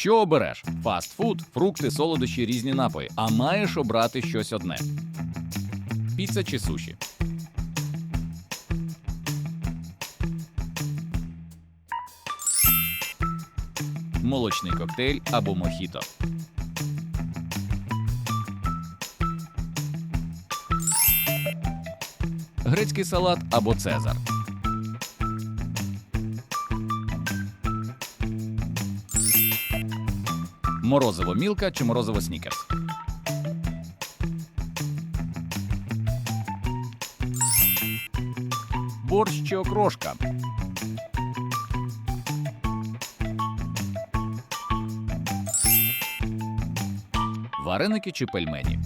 Що обереш? Фастфуд, фрукти, солодощі, різні напої. А маєш обрати щось одне: піца чи суші. Молочний коктейль або мохіто. Грецький салат або цезар. Морозиво мілка чи морозиво снікерс. Борщ чи окрошка. Вареники чи пельмені.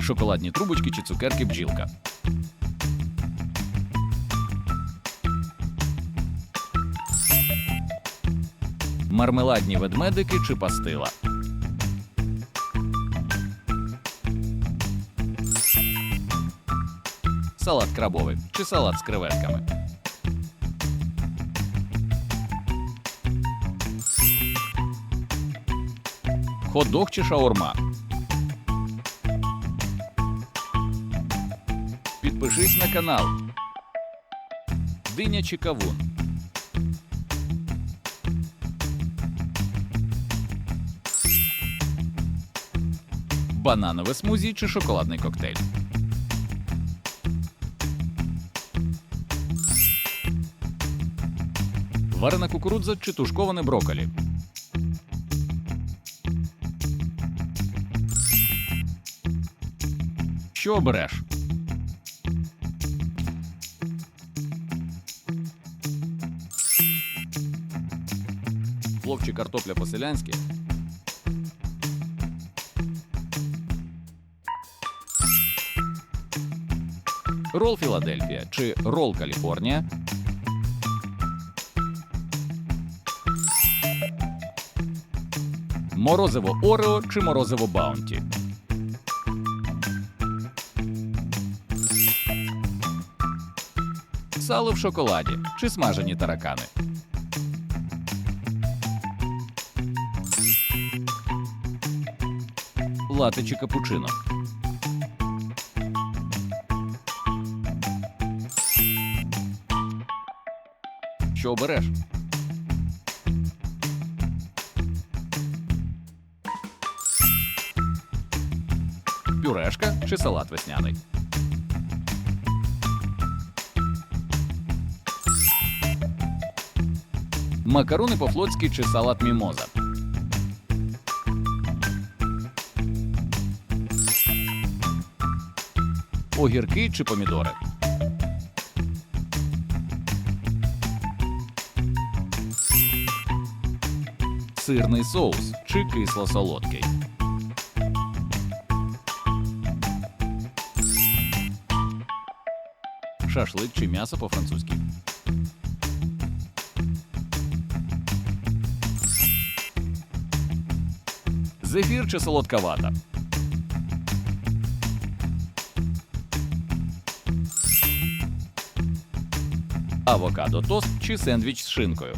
Шоколадні трубочки чи цукерки бджілка. Мармеладні ведмедики чи пастила. Салат крабовий чи салат з креветками. Хот-дог чи шаурма. Підпишись на канал. Диня чи кавун. Бананове смузі чи шоколадний коктейль. Варена кукурудза чи тушковане брокколі. Що обереш? Плов картопля по-селянськи. Рол Філадельфія чи рол Каліфорнія. Морозиво Орео чи морозиво Баунті. Сало в шоколаді чи смажені таракани. Лате чи капучино. Що обереш? Пюрешка чи салат весняний. Макарони по-флотськи чи салат мімоза. Огірки чи помідори. Сирний соус чи кисло-солодкий. Шашлик чи м'ясо по-французьки. Зефір чи солодка вата. Авокадо тост чи сендвіч з шинкою.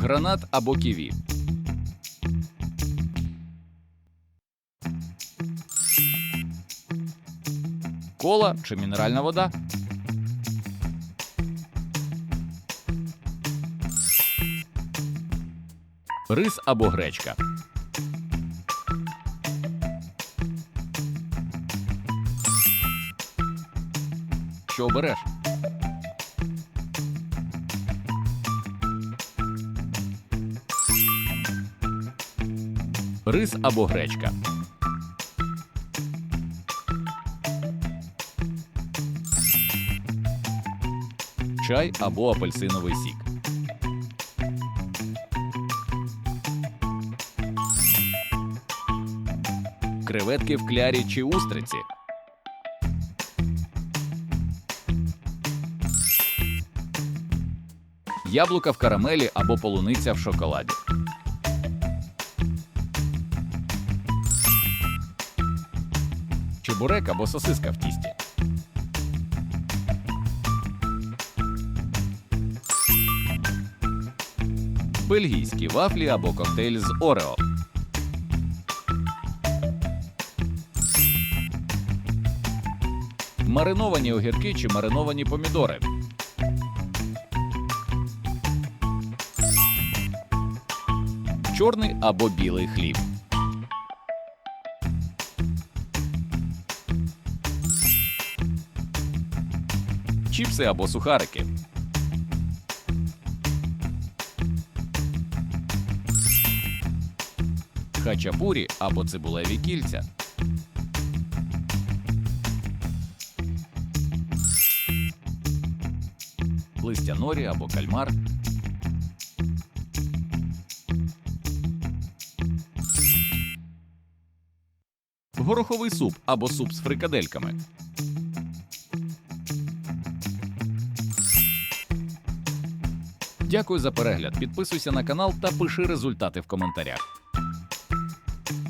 Гранат або ківі. Кола чи мінеральна вода. Рис або гречка. Що обереш? Рис або гречка. Чай або апельсиновий сік. Креветки в клярі чи устриці. Яблука в карамелі або полуниця в шоколаді. Чебурек або сосиска в тісті. Бельгійські вафлі або коктейль з Орео. Мариновані огірки чи мариновані помідори. Чорний або білий хліб. Чіпси або сухарики. Хачапурі або цибулеві кільця. Листя норі або кальмар. Гороховий суп або суп з фрикадельками. Дякую за перегляд. Підписуйся на канал та пиши результати в коментарях.